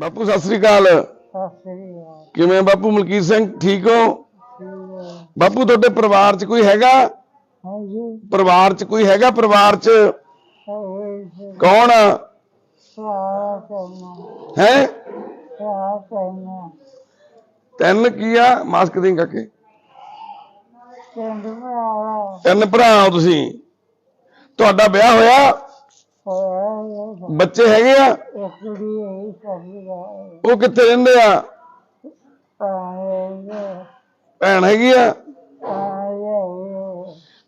ਬਾਪੂ ਸਤਿ ਸ੍ਰੀ ਅਕਾਲ। ਸਤਿ ਸ੍ਰੀ ਅਕਾਲ। ਕਿਵੇਂ ਬਾਪੂ ਮਲਕੀਤ ਸਿੰਘ ਠੀਕ ਹੋ? ਬਾਪੂ ਤੁਹਾਡੇ ਪਰਿਵਾਰ 'ਚ ਕੋਈ ਹੈਗਾ? ਹਾਂਜੀ। ਪਰਿਵਾਰ 'ਚ ਕੋਈ ਹੈਗਾ ਪਰਿਵਾਰ 'ਚ? ਕੌਣ? ਹੈ? ਤਿੰਨ ਕੀ ਆ? ਮਾਸਕ ਦੇ ਕਾਕੇ। ਤਿੰਨ ਭਰਾ ਹੋ ਤੁਸੀਂ। ਤੁਹਾਡਾ ਵਿਆਹ ਹੋਇਆ? ਬੱਚੇ ਹੈਗੇ ਆ? ਉਹ ਕਿੱਥੇ ਰਹਿੰਦੇ ਆ? ਭੈਣ ਹੈਗੀ ਆ?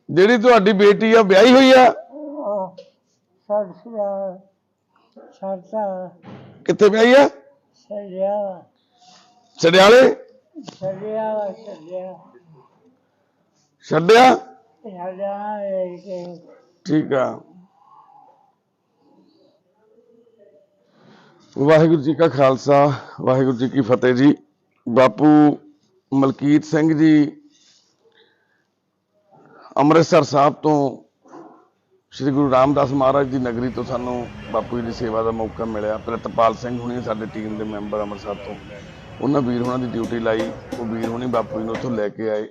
ਜਿਹੜੀ ਤੁਹਾਡੀ ਬੇਟੀ ਆ ਵਿਆਹੀ ਹੋਈ ਆ? ਕਿੱਥੇ ਵਿਆਹੀ ਆ? ਛੜਿਆਲੇ ਇਹ ਠੀਕ ਆ। ਵਾਹਿਗੁਰੂ ਜੀ ਕਾ ਖਾਲਸਾ, ਵਾਹਿਗੁਰੂ ਜੀ ਕੀ ਫਤਿਹ ਜੀ। ਬਾਪੂ ਮਲਕੀਤ ਸਿੰਘ ਜੀ ਅੰਮ੍ਰਿਤਸਰ ਸਾਹਿਬ ਤੋਂ ਸ੍ਰੀ ਗੁਰੂ ਰਾਮਦਾਸ ਮਹਾਰਾਜ ਦੀ ਨਗਰੀ ਤੋਂ ਸਾਨੂੰ ਬਾਪੂ ਜੀ ਦੀ ਸੇਵਾ ਦਾ ਮੌਕਾ ਮਿਲਿਆ। ਪ੍ਰਿਤਪਾਲ ਸਿੰਘ ਹੁਣੀ ਸਾਡੇ ਟੀਮ ਦੇ ਮੈਂਬਰ ਅੰਮ੍ਰਿਤਸਰ ਤੋਂ। ਉਹਨਾਂ ਵੀਰ ਹੁਣਾਂ ਦੀ ਡਿਊਟੀ ਲਾਈ, ਉਹ ਵੀਰ ਹੁਣੀ ਬਾਪੂ ਜੀ ਨੂੰ ਉੱਥੋਂ ਲੈ ਕੇ ਆਏ।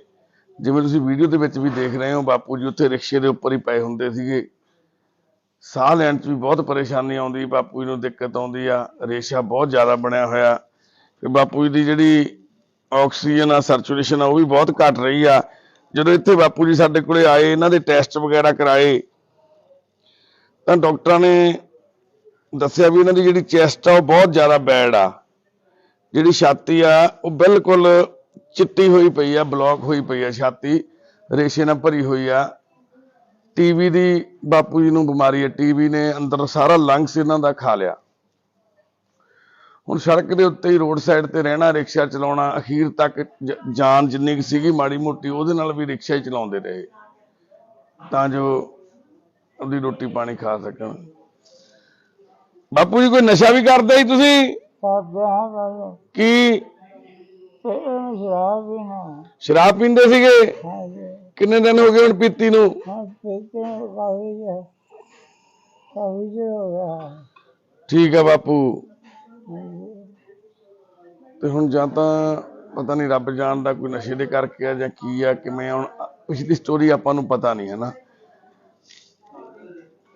ਜਿਵੇਂ ਤੁਸੀਂ ਵੀਡੀਓ ਦੇ ਵਿੱਚ ਵੀ ਦੇਖ ਰਹੇ ਹੋ, ਬਾਪੂ ਜੀ ਉੱਥੇ ਰਿਕਸ਼ੇ ਦੇ ਉੱਪਰ ਹੀ ਪਏ ਹੁੰਦੇ ਸੀਗੇ। ਸਾਹ ਲੈਣ 'ਚ ਵੀ ਬਹੁਤ ਪਰੇਸ਼ਾਨੀ ਆਉਂਦੀ, ਬਾਪੂ ਜੀ ਨੂੰ ਦਿੱਕਤ ਆਉਂਦੀ ਆ, ਰੇਸ਼ਾ ਬਹੁਤ ਜ਼ਿਆਦਾ ਬਣਿਆ ਹੋਇਆ। ਤੇ ਬਾਪੂ ਜੀ ਦੀ ਜਿਹੜੀ ਆਕਸੀਜਨ ਆ ਸਰਚੂਲੇਸ਼ਨ ਆ, ਉਹ ਵੀ ਬਹੁਤ ਘਟ ਰਹੀ ਆ। ਜਦੋਂ ਇੱਥੇ ਬਾਪੂ ਜੀ ਸਾਡੇ ਕੋਲੇ ਆਏ, ਇਹਨਾਂ ਦੇ ਟੈਸਟ ਵਗੈਰਾ ਕਰਾਏ, ਤਾਂ ਡਾਕਟਰਾਂ ਨੇ ਦੱਸਿਆ ਵੀ ਇਹਨਾਂ ਦੀ ਜਿਹੜੀ ਚੈਸਟ ਆ, ਉਹ ਬਹੁਤ ਜ਼ਿਆਦਾ ਬੈਡ ਆ। ਜਿਹੜੀ ਛਾਤੀ ਆ, ਉਹ ਬਿਲਕੁਲ ਚਿੱਟੀ ਹੋਈ ਪਈ ਆ, ਬਲੌਕ ਹੋਈ ਪਈ ਆ, ਛਾਤੀ ਰੇਸ਼ੇ ਨਾਲ ਭਰੀ ਹੋਈ ਆ। ਟੀਵੀ ਦੀ ਬਾਪੂ ਜੀ ਨੂੰ ਬਿਮਾਰੀ ਹੈ। ਟੀਵੀ ਨੇ ਅੰਦਰ ਸਾਰਾ ਲੰਗਸ ਇਹਨਾਂ ਦਾ ਖਾ ਲਿਆ। ਹੁਣ ਸੜਕ ਦੇ ਉੱਤੇ ਹੀ ਰੋਡ ਸਾਈਡ ਤੇ ਰਹਿਣਾ ਰਿਕਸ਼ਾ ਚਲਾਉਣਾ ਅਖੀਰ ਤੱਕ ਜਾਨ ਜਿੰਨੀ ਕੁ ਸੀਗੀ ਮਾੜੀ ਮੋਟੀ ਉਹਦੇ ਨਾਲ ਵੀ ਰਿਕਸ਼ਾ ਹੀ ਚਲਾਉਂਦੇ ਰਹੇ। ਤਾਂ ਜੋ ਉਹਦੀ ਰੋਟੀ ਪਾਣੀ ਖਾ ਸਕਣ। ਬਾਪੂ ਜੀ ਕੋਈ ਨਸ਼ਾ ਵੀ ਕਰਦੇ ਸੀ ਤੁਸੀਂ? ਕਰਦੇ ਹਾਂ ਬਾਬਾ ਕੀ? ਤੇ ਸ਼ਰਾਬ ਵੀ ਨਾ। ਸ਼ਰਾਬ ਪੀਂਦੇ ਸੀਗੇ? ਹਾਂਜੀ। ਕਿੰਨੇ ਦਿਨ ਹੋ ਗਏ ਹੁਣ ਪੀਤੀ ਨੂੰ? ਹਾਂ ਪੀਤੇ ਕਾਫੀ ਹੈ। ਕਾਫੀ ਜਿਹਾ ਹੋ ਗਿਆ। ਠੀਕ ਹੈ ਬਾਪੂ। ਤੇ ਹੁਣ ਜਾਂ ਤਾਂ ਪਤਾ ਨਹੀਂ ਰੱਬ ਜਾਣਦਾ ਕੋਈ ਨਸ਼ੇ ਦੇ ਕਰਕੇ ਆ ਜਾਂ ਕੀ ਆ ਕਿਵੇਂ ਆ, ਹੁਣ ਪਿਛਲੀ ਸਟੋਰੀ ਆਪਾਂ ਨੂੰ ਪਤਾ ਨਹੀਂ ਹੈ ਨਾ।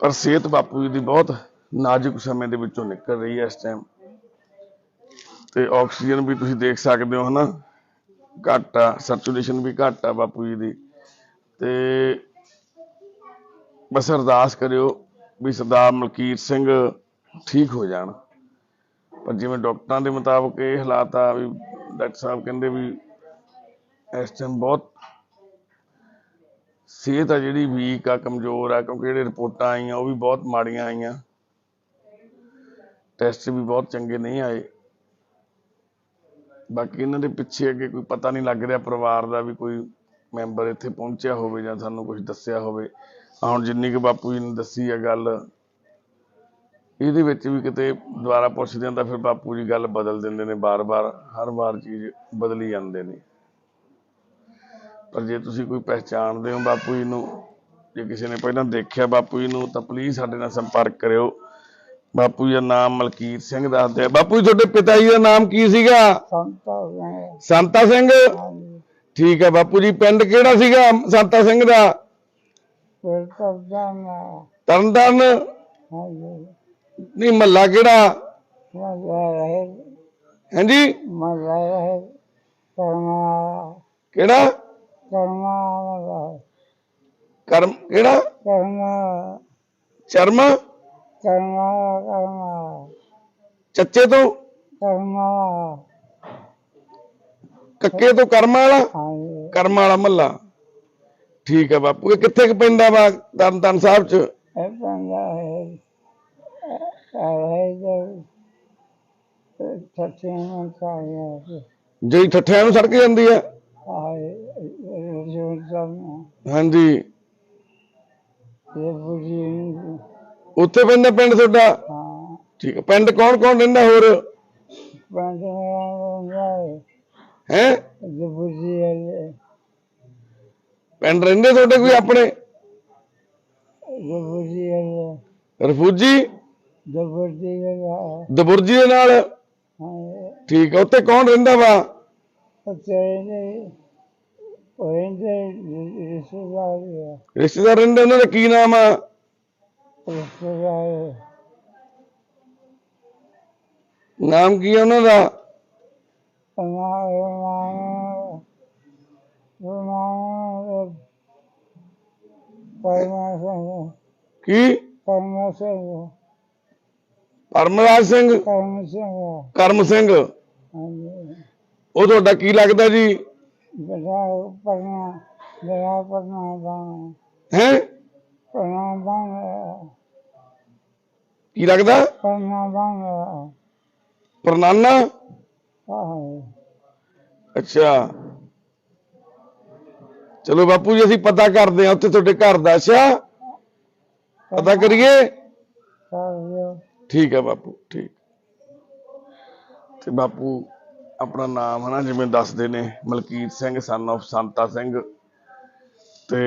ਪਰ ਸਿਹਤ ਬਾਪੂ ਜੀ ਦੀ ਬਹੁਤ ਨਾਜ਼ੁਕ ਸਮੇਂ ਦੇ ਵਿੱਚੋਂ ਨਿਕਲ ਰਹੀ ਹੈ ਇਸ ਟਾਈਮ ਤੇ ਆਕਸੀਜਨ ਵੀ ਤੁਸੀਂ ਦੇਖ ਸਕਦੇ ਹੋ ਹਨਾ। ਘੱਟ ਆ ਸਰਚੂਲੇਸ਼ਨ ਵੀ ਘੱਟ ਆ ਬਾਪੂ ਜੀ ਦੀ। ਤੇ ਬਸ ਅਰਦਾਸ ਕਰਿਓ ਵੀ ਸਰਦਾਰ ਮਲਕੀਰ ਸਿੰਘ ਠੀਕ ਹੋ ਜਾਣ। ਪਰ ਜਿਵੇਂ ਡਾਕਟਰਾਂ ਦੇ ਮੁਤਾਬਕ ਇਹ ਹਾਲਾਤ ਆ ਵੀ ਡਾਕਟਰ ਸਾਹਿਬ ਕਹਿੰਦੇ ਵੀ ਇਸ ਟਾਈਮ ਬਹੁਤ ਸਿਹਤ ਆ ਜਿਹੜੀ ਵੀਕ ਆ, ਕਮਜ਼ੋਰ ਆ, ਕਿਉਂਕਿ ਜਿਹੜੇ ਰਿਪੋਰਟਾਂ ਆਈਆਂ ਉਹ ਵੀ ਬਹੁਤ ਮਾੜੀਆਂ ਆਈਆਂ। ਟੈਸਟ ਵੀ ਬਹੁਤ ਚੰਗੇ ਨਹੀਂ ਆਏ। ਬਾਕੀ ਇਹਨਾਂ ਦੇ ਪਿੱਛੇ ਅੱਗੇ ਕੋਈ ਪਤਾ ਨਹੀਂ ਲੱਗ ਰਿਹਾ ਪਰਿਵਾਰ ਦਾ ਵੀ ਕੋਈ ਮੈਂਬਰ ਇੱਥੇ ਪਹੁੰਚਿਆ ਹੋਵੇ ਜਾਂ ਸਾਨੂੰ ਕੁਝ ਦੱਸਿਆ ਹੋਵੇ ਹੁਣ ਜਿੰਨੀ ਕੁ ਬਾਪੂ ਜੀ ਨੇ ਦੱਸੀ ਆ ਗੱਲ ਇਹਦੇ ਵਿੱਚ ਵੀ ਕਿਤੇ ਦੁਬਾਰਾ ਪੁੱਛਦੇ ਹਾਂ ਤਾਂ ਫਿਰ ਬਾਪੂ ਜੀ ਗੱਲ ਬਦਲ ਦਿੰਦੇ ਨੇ ਬਾਰ-ਬਾਰ ਹਰ ਵਾਰ ਚੀਜ਼ ਬਦਲੀ ਜਾਂਦੇ ਨੇ। ਪਰ ਜੇ ਤੁਸੀਂ ਕੋਈ ਪਹਿਚਾਣਦੇ ਹੋ ਬਾਪੂ ਜੀ ਨੂੰ ਜੇ ਕਿਸੇ ਨੇ ਪਹਿਲਾਂ ਦੇਖਿਆ ਬਾਪੂ ਜੀ ਨੂੰ ਤਾਂ ਪਲੀਜ਼ ਸਾਡੇ ਨਾਲ ਸੰਪਰਕ ਕਰਿਓ। ਬਾਪੂ ਜੀ ਦਾ ਨਾਮ ਮਲਕੀਤ ਸਿੰਘ ਦੱਸਦੇ ਆ। ਬਾਪੂ ਜੀ ਤੁਹਾਡੇ ਪਿਤਾ ਜੀ ਦਾ ਨਾਮ ਕੀ ਸੀਗਾ? ਸੰਤਾ ਸਿੰਘ। ਠੀਕ ਹੈ ਬਾਪੂ ਜੀ ਪਿੰਡ ਕਿਹੜਾ ਸੀਗਾ? ਸੰਤਾ ਸਿੰਘ ਦਾ? ਫਿਰ ਕਰਦਾ ਮੈਂ ਤਰਨਤਾਰਨ? ਹਾਂਜੀ। ਨਹੀਂ ਮਹੱਲਾ ਕਿਹੜਾ? ਮਜ਼ਾ ਹਾਂਜੀ? ਮਜ਼ਾ ਕਿਹੜਾ? ਕਰਨਾ ਮਜ਼ਾ ਕਰਮ ਕਿਹੜਾ? ਕਰਨਾ ਚਰਮ? ਕਰਨਾ ਚੱਚੇ ਤੋਂ? ਕਰਨਾ ਕੱਕੇ ਤੋਂ ਕਰਮ ਵਾਲਾ? ਕਰਮ ਵਾਲਾ ਮਹੱਲਾ। ਠੀਕ ਹੈ ਬਾਪੂ ਇਹ ਕਿੱਥੇ ਕੁ ਪੈਂਦਾ ਵਾ ਤਰਨਤਾਰਨ ਸਾਹਿਬ ਚ? ਇਹ ਬੰਦਾ ਹੈ ਹੈ ਜੋ ਸੱਚੇ ਮਨ ਸਾਇਆ ਜਿਹੜੀ ਠੱਠਿਆਂ ਨੂੰ ਸੜਕ ਜਾਂਦੀ ਹੈ ਆਏ ਹਾਂਜੀ। ਇਹ ਬੁਝੀ ਉੱਥੇ ਪੈਂਦਾ ਪਿੰਡ ਤੁਹਾਡਾ? ਹਾਂ। ਠੀਕ ਹੈ ਪਿੰਡ ਕੌਣ ਕੌਣ ਰਹਿੰਦਾ ਹੋਰ? ਬੰਦ ਹੈ ਹੈ? ਇਹ ਹੈ ਪਿੰਡ ਰਹਿੰਦੇ ਤੁਹਾਡੇ ਕੋਈ ਆਪਣੇ? ਇਹ ਹੈ ਰਫੂਜੀ? ਦਬਰਦੀ ਹੈ ਦਬੁਰਜੀ ਦੇ ਨਾਲ? ਠੀਕ ਆ, ਉੱਥੇ ਕੌਣ ਰਹਿੰਦਾ ਵਾ? ਉੱਥੇ ਦੇ ਉਹਦੇ ਰਿਸ਼ਤੇਦਾਰ ਹੈ ਰਿਸ਼ਤੇਦਾਰ ਰਹਿੰਦੇ, ਉਹਨਾਂ ਦਾ ਕੀ ਨਾਮ ਆ? ਰਿਸ਼ਤੇਦਾਰ ਨਾਮ ਕੀ ਆ ਉਹਨਾਂ ਦਾ? ਪਰਮਾ ਪਰਮਾ ਪਰਮਾ ਸਿੰਘ ਕੀ? ਪਰਮਾ ਸਿੰਘ ਪਰਮਰਾਜ ਸਿੰਘ। ਪਰਮਾ ਸਿੰਘ ਕਰਮ ਸਿੰਘ। ਹਾਂਜੀ ਉਹ ਤੁਹਾਡਾ ਕੀ ਲੱਗਦਾ ਜੀ? ਬੜਾ ਪਰਮਾ ਬੜਾ ਪਰਮਾ ਬਾਣ ਹੈ? ਪਰਮਾ ਬਾਣ ਕੀ ਲੱਗਦਾ? ਪਰਮਾ ਬਾਣ ਪਰਨਾਨਾ ਆਹ। ਅੱਛਾ। ਚਲੋ ਬਾਪੂ ਜੀ, ਅਸੀਂ ਪਤਾ ਕਰਦੇ ਆ ਉੱਥੇ ਤੁਹਾਡੇ ਘਰ ਦਾ। ਅੱਛਾ। ਪਤਾ ਕਰੀਏ? ਠੀਕ ਹੈ ਬਾਪੂ, ਠੀਕ। ਤੇ ਬਾਪੂ, ਆਪਣਾ ਨਾਮ ਹਨਾ, ਜਿਵੇਂ ਦੱਸਦੇ ਨੇ, ਮਲਕੀਤ ਸਿੰਘ ਸਨ of ਸੰਤਾ ਸਿੰਘ। ਤੇ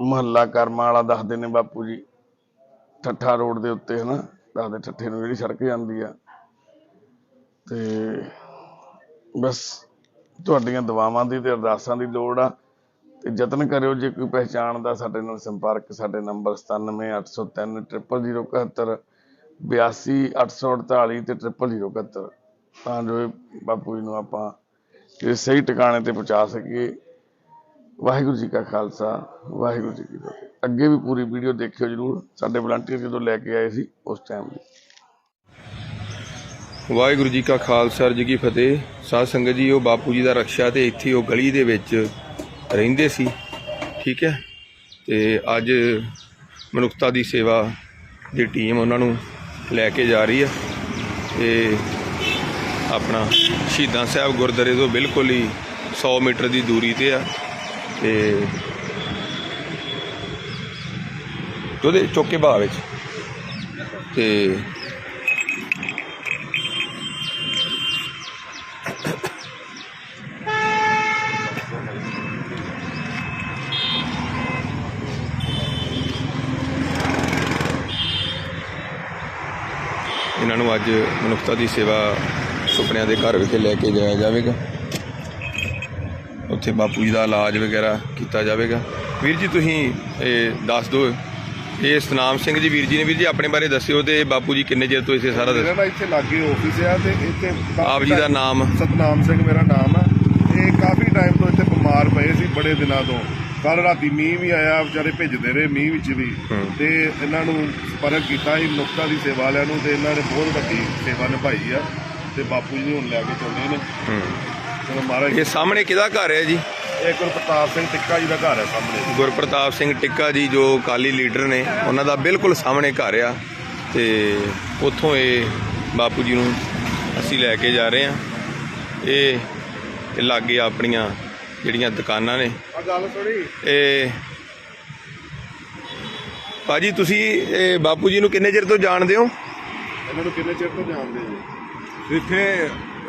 ਮਹੱਲਾ ਕਰਮਾ ਵਾਲਾ ਦੱਸਦੇ ਨੇ ਬਾਪੂ ਜੀ। ਠੱਠਾ ਰੋਡ ਦੇ ਉੱਤੇ ਹਨਾ, ਦੱਸਦੇ, ਠੱਠੇ ਨੂੰ ਜਿਹੜੀ ਸੜਕ ਜਾਂਦੀ ਆ। ਤੇ ਬਸ ਤੁਹਾਡੀਆਂ ਦੁਆਵਾਂ ਦੀ ਤੇ ਅਰਦਾਸਾਂ ਦੀ ਲੋੜ ਆ। ਤੇ ਯਤਨ ਕਰਿਓ ਜੇ ਕੋਈ ਪਹਿਚਾਣਦਾ ਸਾਡੇ ਨਾਲ ਸੰਪਰਕ, ਸਾਡੇ ਨੰਬਰ 9780300071 82848 ਤੇ 0071 ਤਾਂ ਜੋ ਬਾਪੂ ਜੀ ਨੂੰ ਆਪਾਂ ਇਹ ਸਹੀ ਟਿਕਾਣੇ ਤੇ ਪਹੁੰਚਾ ਸਕੀਏ। ਵਾਹਿਗੁਰੂ ਜੀ ਕਾ ਖਾਲਸਾ, ਵਾਹਿਗੁਰੂ ਜੀ ਕੀ ਫਤਿਹ। ਅੱਗੇ ਵੀ ਪੂਰੀ ਵੀਡੀਓ ਦੇਖਿਓ ਜਰੂਰ। ਸਾਡੇ ਵਲੰਟੀਅਰ ਜਦੋਂ ਲੈ ਕੇ ਆਏ ਸੀ, ਉਸ ਟਾਈਮ ਦੀ। ਵਾਹਿਗੁਰੂ ਜੀ ਕਾ ਖਾਲਸਾ ਜੀ ਕੀ ਫਤਿਹ। ਸਾਧ ਸੰਗਤ ਜੀ, ਉਹ ਬਾਪੂ ਜੀ ਦਾ ਰਕਸ਼ਾ ਤੇ ਇੱਥੇ ਉਹ ਗਲੀ ਦੇ ਵਿੱਚ ਰਹਿੰਦੇ ਸੀ। ਠੀਕ ਹੈ? ਤੇ ਅੱਜ ਮਨੁੱਖਤਾ ਦੀ ਸੇਵਾ ਦੀ ਟੀਮ ਉਹਨਾਂ ਨੂੰ ਲੈ ਕੇ ਜਾ ਰਹੀ ਹੈ। ਤੇ ਆਪਣਾ ਸ਼ਹੀਦਾਂ ਸਾਹਿਬ ਗੁਰਦੁਆਰੇ ਤੋਂ ਬਿਲਕੁਲ ਹੀ 100 ਮੀਟਰ ਦੀ ਦੂਰੀ ਤੇ ਆ। ਤੇ ਉਹਦੇ ਚੌਕੇ ਬਾਹ ਵਿੱਚ। ਤੇ ਇਹਨਾਂ ਨੂੰ ਅੱਜ ਮਨੁੱਖਤਾ ਦੀ ਸੇਵਾ ਸੁਪਨਿਆਂ ਦੇ ਘਰ ਵਿਖੇ ਲੈ ਕੇ ਜਾਇਆ ਜਾਵੇਗਾ। ਉੱਥੇ ਬਾਪੂ ਜੀ ਦਾ ਇਲਾਜ ਵਗੈਰਾ ਕੀਤਾ ਜਾਵੇਗਾ। ਵੀਰ ਜੀ ਤੁਸੀਂ ਇਹ ਦੱਸ ਦਿਓ ਇਹ ਸਤਨਾਮ ਸਿੰਘ ਜੀ ਵੀਰ ਜੀ ਨੇ ਵੀਰ ਜੀ ਆਪਣੇ ਬਾਰੇ ਦੱਸਿਓ ਤੇ ਬਾਪੂ ਜੀ ਕਿੰਨੇ ਚਿਰ ਤੋਂ ਇਸੇ ਸਾਰਾ ਮੇਰਾ ਦੱਸ ਨਾ ਇੱਥੇ ਲਾਗੇ ਆਫਿਸ ਆ ਤੇ ਇੱਥੇ ਆਪ ਜੀ ਦਾ ਨਾਮ। ਸਤਨਾਮ ਸਿੰਘ ਮੇਰਾ ਨਾਮ ਆ। ਇਹ ਕਾਫੀ ਟਾਈਮ ਤੋਂ ਇੱਥੇ ਬਿਮਾਰ ਪਏ ਸੀ ਬੜੇ ਦਿਨਾਂ ਤੋਂ। ਕੱਲ ਰਾਤੀ ਮੀਂਹ ਵੀ ਆਇਆ ਵਿਚਾਰੇ ਭਿੱਜਦੇ ਰਹੇ ਮੀਂਹ ਵਿੱਚ ਵੀ। ਤੇ ਇਹਨਾਂ ਨੂੰ ਸੰਪਰਕ ਕੀਤਾ ਸੀ ਨੁਕਤਾ ਦੀ ਸੇਵਾ ਵਾਲਿਆਂ ਨੂੰ ਤੇ ਇਹਨਾਂ ਨੇ ਬਹੁਤ ਵੱਡੀ ਸੇਵਾ ਨਿਭਾਈ ਆ ਤੇ ਬਾਪੂ ਜੀ ਨੂੰ ਹੁਣ ਲੈ ਕੇ ਚੱਲੇ ਨੇ। ਹੂੰ। ਚਲੋ ਮਹਾਰਾਜ ਇਹ ਸਾਹਮਣੇ ਕਿਹਦਾ ਘਰ ਹੈ ਜੀ? ਇਹ ਗੁਰਪ੍ਰਤਾਪ ਸਿੰਘ ਟਿੱਕਾ ਜੀ ਦਾ ਘਰ ਹੈ ਸਾਹਮਣੇ। ਗੁਰਪ੍ਰਤਾਪ ਸਿੰਘ ਟਿੱਕਾ ਜੀ ਜੋ ਅਕਾਲੀ ਲੀਡਰ ਨੇ ਉਹਨਾਂ ਦਾ ਬਿਲਕੁਲ ਸਾਹਮਣੇ ਘਰ ਆ ਤੇ ਉੱਥੋਂ ਇਹ ਬਾਪੂ ਜੀ ਨੂੰ ਅਸੀਂ ਲੈ ਕੇ ਜਾ ਰਹੇ ਹਾਂ। ਇਹ ਲਾਗੇ ਆਪਣੀਆਂ ਜਿਹੜੀਆਂ ਦੁਕਾਨਾਂ ਨੇ ਆ ਗੱਲ ਇਹ ਭਾਜੀ ਤੁਸੀਂ ਇਹ ਬਾਪੂ ਜੀ ਨੂੰ ਕਿੰਨੇ ਚਿਰ ਤੋਂ ਜਾਣਦੇ ਹੋ ਇਹਨਾਂ ਨੂੰ ਕਿੰਨੇ ਚਿਰ ਤੋਂ ਜਾਣਦੇ ਜੀ इथे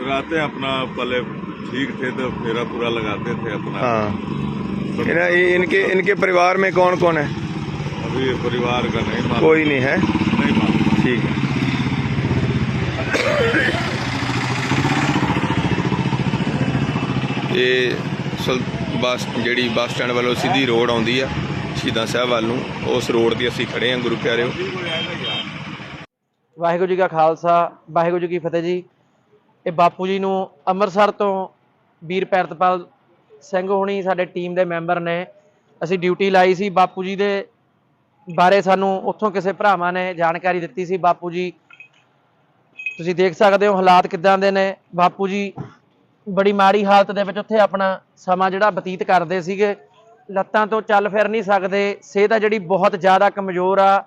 रहते अपना पहले ठीक थे तो फेरा पूरा लगाते थे अपना हाँ इना- ये इनके इनके परिवार में कौन कौन है अभी परिवार का नहीं मालूम कोई नहीं है नहीं मालूम ठीक है ਇਹ ਸੁਲ- ਬੱਸ ਜਿਹੜੀ ਬੱਸ ਸਟੈਂਡ ਵੱਲੋਂ ਸਿੱਧੀ ਰੋਡ ਆਉਂਦੀ ਆ ਸ਼ਹੀਦਾਂ ਸਾਹਿਬ ਵੱਲ ਨੂੰ, ਉਸ ਰੋਡ ਤੇ ਅਸੀਂ ਖੜੇ ਹਾਂ, ਗੁਰੂ ਪਿਆਰਿਓ। ਵਾਹਿਗੁਰੂ ਜੀ ਕਾ ਖਾਲਸਾ, ਵਾਹਿਗੁਰੂ ਜੀ ਕੀ ਫਤਿਹ ਜੀ। ਇਹ ਬਾਪੂ ਜੀ ਨੂੰ ਅੰਮ੍ਰਿਤਸਰ ਤੋਂ ਵੀਰ ਪੈਰਤਪਾਲ ਸਿੰਘ ਹੋਣੀ ਸਾਡੇ ਟੀਮ ਦੇ ਮੈਂਬਰ ਨੇ। ਅਸੀਂ ਡਿਊਟੀ ਲਾਈ ਸੀ ਬਾਪੂ ਜੀ ਦੇ ਬਾਰੇ ਸਾਨੂੰ ਉੱਥੋਂ ਕਿਸੇ ਭਰਾਵਾਂ ਨੇ ਜਾਣਕਾਰੀ ਦਿੱਤੀ ਸੀ। ਬਾਪੂ ਜੀ, ਤੁਸੀਂ ਦੇਖ ਸਕਦੇ ਹੋ ਹਾਲਾਤ ਕਿੱਦਾਂ ਦੇ ਨੇ। ਬਾਪੂ ਜੀ ਬੜੀ ਮਾੜੀ ਹਾਲਤ ਦੇ ਵਿੱਚ ਉੱਥੇ ਆਪਣਾ ਸਮਾਂ ਜਿਹੜਾ ਬਤੀਤ ਕਰਦੇ ਸੀਗੇ। ਲੱਤਾਂ ਤੋਂ ਚੱਲ ਫਿਰ ਨਹੀਂ ਸਕਦੇ। ਸਿਹਤ ਆ ਜਿਹੜੀ ਬਹੁਤ ਜ਼ਿਆਦਾ ਕਮਜ਼ੋਰ ਆ।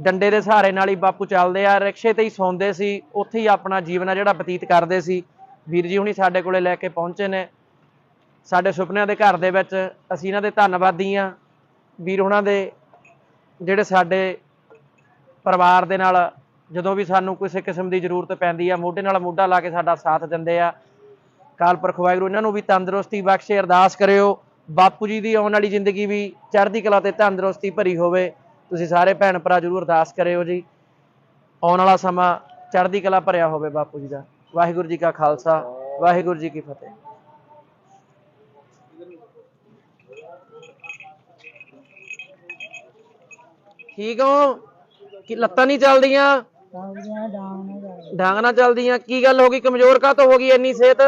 ਡੰਡੇ ਦੇ ਸਹਾਰੇ ਨਾਲ ਹੀ ਬਾਪੂ ਚੱਲਦੇ ਆ। ਰਿਕਸ਼ੇ ਤੇ ਹੀ ਸੌਂਦੇ ਸੀ। ਉੱਥੇ ਹੀ ਆਪਣਾ ਜੀਵਨ ਆ ਜਿਹੜਾ ਬਤੀਤ ਕਰਦੇ ਸੀ। ਵੀਰ ਜੀ ਹੁਣੀ ਸਾਡੇ ਕੋਲੇ ਲੈ ਕੇ ਪਹੁੰਚੇ ਨੇ। ਸਾਡੇ ਸੁਪਨਿਆਂ ਦੇ ਘਰ ਦੇ ਵਿੱਚ ਅਸੀਂ ਇਹਨਾਂ ਦੇ ਧੰਨਵਾਦੀ ਆ। ਵੀਰ ਹੁਣਾਂ ਦੇ ਜਿਹੜੇ ਸਾਡੇ ਪਰਿਵਾਰ ਦੇ ਨਾਲ ਜਦੋਂ ਵੀ ਸਾਨੂੰ ਕਿਸੇ ਕਿਸਮ ਦੀ ਜ਼ਰੂਰਤ ਪੈਂਦੀ ਆ, ਮੋਢੇ ਨਾਲ ਮੋਢਾ ਲਾ ਕੇ ਸਾਡਾ ਸਾਥ ਦਿੰਦੇ ਆ। ਕਾਲ ਪੁਰਖ ਵਾਹਿਗੁਰੂ, ਇਹਨਾਂ ਨੂੰ ਵੀ ਤੰਦਰੁਸਤੀ ਬਖਸ਼ੇ, ਅਰਦਾਸ ਕਰਿਓ। ਬਾਪੂ ਜੀ ਦੀ ਆਉਣ ਵਾਲੀ ਜ਼ਿੰਦਗੀ ਵੀ ਚੜ੍ਹਦੀ ਕਲਾ ਤੇ ਤੰਦਰੁਸਤੀ ਭਰੀ ਹੋਵੇ ਤੁਸੀਂ ਸਾਰੇ ਭੈਣ ਭਰਾ ਜਰੂਰ ਅਰਦਾਸ ਕਰਿਓ ਜੀ। ਆਉਣ ਵਾਲਾ ਸਮਾਂ ਚੜ੍ਹਦੀ ਕਲਾ ਭਰਿਆ ਹੋਵੇ ਬਾਪੂ ਜੀ ਦਾ। ਵਾਹਿਗੁਰੂ ਜੀ ਕਾ ਖਾਲਸਾ ਵਾਹਿਗੁਰੂ ਜੀ ਕੀ ਫਤਿਹ। ਠੀਕ ਹੋ? ਕਿ ਲੱਤਾਂ ਨਹੀਂ ਚੱਲਦੀਆਂ? ਡਾਂਗ ਨੇ ਨਾਲ ਚੱਲਦੀਆਂ। ਕੀ ਗੱਲ ਹੋ ਗਈ? ਕਮਜ਼ੋਰ ਕਾ ਹੋ ਗਈ? ਇੰਨੀ ਸਿਹਤ?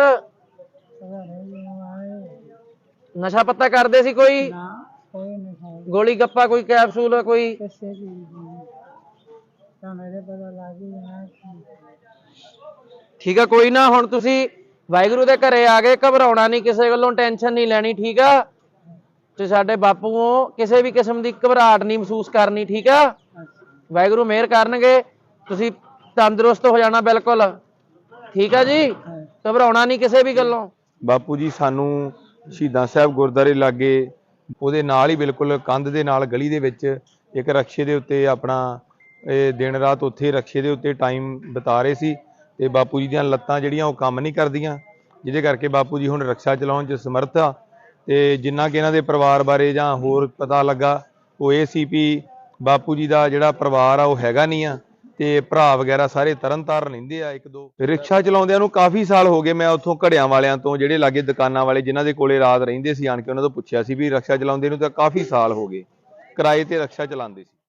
ਨਸ਼ਾ ਪੱਤਾ ਕਰਦੇ ਸੀ ਕੋਈ? ਨਾ ਕੋਈ ਨਹੀਂ ਖਾਇਆ ਗੋਲੀ ਗੱਪਾ ਕੋਈ ਕੈਪਸੂਲ ਕੋਈ? ਕਿਸੇ ਚੀਜ਼ ਦੀ ਤਾਂ ਮੇਰੇ ਪਤਾ ਲੱਗ ਹੀ ਜਾਣਾ ਕਿ ਠੀਕ ਆ ਕੋਈ ਨਾ ਹੁਣ ਤੁਸੀਂ ਵਾਹਿਗੁਰੂ ਦੇ ਘਰੇ ਆ ਗਏ ਘਬਰਾਉਣਾ ਨਹੀਂ ਕਿਸੇ ਗੱਲੋਂ ਟੈਨਸ਼ਨ ਨਹੀਂ ਲੈਣੀ ਠੀਕ ਆ? ਤੇ ਸਾਡੇ ਬਾਪੂ ਹੋ ਕਿਸੇ ਵੀ ਕਿਸਮ ਦੀ ਘਬਰਾਹਟ ਨਹੀਂ ਮਹਿਸੂਸ ਕਰਨੀ ਠੀਕ ਆ? ਵਾਹਿਗੁਰੂ ਮਿਹਰ ਕਰਨਗੇ ਤੁਸੀਂ ਤੰਦਰੁਸਤ ਹੋ ਜਾਣਾ ਬਿਲਕੁਲ। ਠੀਕ ਆ ਜੀ? ਘਬਰਾਉਣਾ ਨਹੀਂ ਕਿਸੇ ਵੀ ਗੱਲੋਂ। ਬਾਪੂ ਜੀ ਸਾਨੂੰ ਸ਼ਹੀਦਾਂ ਸਾਹਿਬ ਗੁਰਦੁਆਰੇ ਲਾਗੇ, ਉਹਦੇ ਨਾਲ ਹੀ ਬਿਲਕੁਲ ਕੰਧ ਦੇ ਨਾਲ ਗਲੀ ਦੇ ਵਿੱਚ ਇੱਕ ਰਕਸ਼ੇ ਦੇ ਉੱਤੇ ਆਪਣਾ ਇਹ ਦਿਨ ਰਾਤ ਉੱਥੇ ਰਕਸ਼ੇ ਦੇ ਉੱਤੇ ਟਾਈਮ ਬਿਤਾ ਰਹੇ ਸੀ ਤੇ ਬਾਪੂ ਜੀ ਦੀਆਂ ਲੱਤਾਂ ਜਿਹੜੀਆਂ ਉਹ ਕੰਮ ਨਹੀਂ ਕਰਦੀਆਂ, ਜਿਹਦੇ ਕਰਕੇ ਬਾਪੂ ਜੀ ਹੁਣ ਰਕਸ਼ਾ ਚਲਾਉਣ 'ਚ ਸਮਰੱਥ ਆ ਤੇ ਜਿੰਨਾ ਕਿ ਇਹਨਾਂ ਦੇ ਪਰਿਵਾਰ ਬਾਰੇ ਜਾਂ ਹੋਰ ਪਤਾ ਲੱਗਾ, ਉਹ ਇਹ ਸੀ ਵੀ ਬਾਪੂ ਜੀ ਦਾ ਜਿਹੜਾ ਪਰਿਵਾਰ ਆ ਉਹ ਹੈਗਾ ਨਹੀਂ ਆ। ਤੇ ਭਰਾ ਵਗੈਰਾ ਸਾਰੇ ਤਰਨਤਾਰਨ ਰਹਿੰਦੇ ਆ ਇੱਕ ਦੋ। ਰਿਕਸ਼ਾ ਚਲਾਉਂਦਿਆਂ ਨੂੰ ਕਾਫੀ ਸਾਲ ਹੋ ਗਏ, ਮੈਂ ਉੱਥੋਂ ਘੜਿਆਂ ਵਾਲਿਆਂ ਤੋਂ, ਜਿਹੜੇ ਲਾਗੇ ਦੁਕਾਨਾਂ ਵਾਲੇ, ਜਿਨ੍ਹਾਂ ਦੇ ਕੋਲੇ ਰਾਤ ਰਹਿੰਦੇ ਸੀ, ਆਣ ਕੇ ਉਹਨਾਂ ਤੋਂ ਪੁੱਛਿਆ ਸੀ ਵੀ ਰਿਕਸ਼ਾ ਚਲਾਉਂਦੇ ਨੂੰ ਤਾਂ ਕਾਫੀ ਸਾਲ ਹੋ ਗਏ। ਕਿਰਾਏ ਤੇ ਰਿਕਸ਼ਾ ਚਲਾਉਂਦੇ ਸੀ।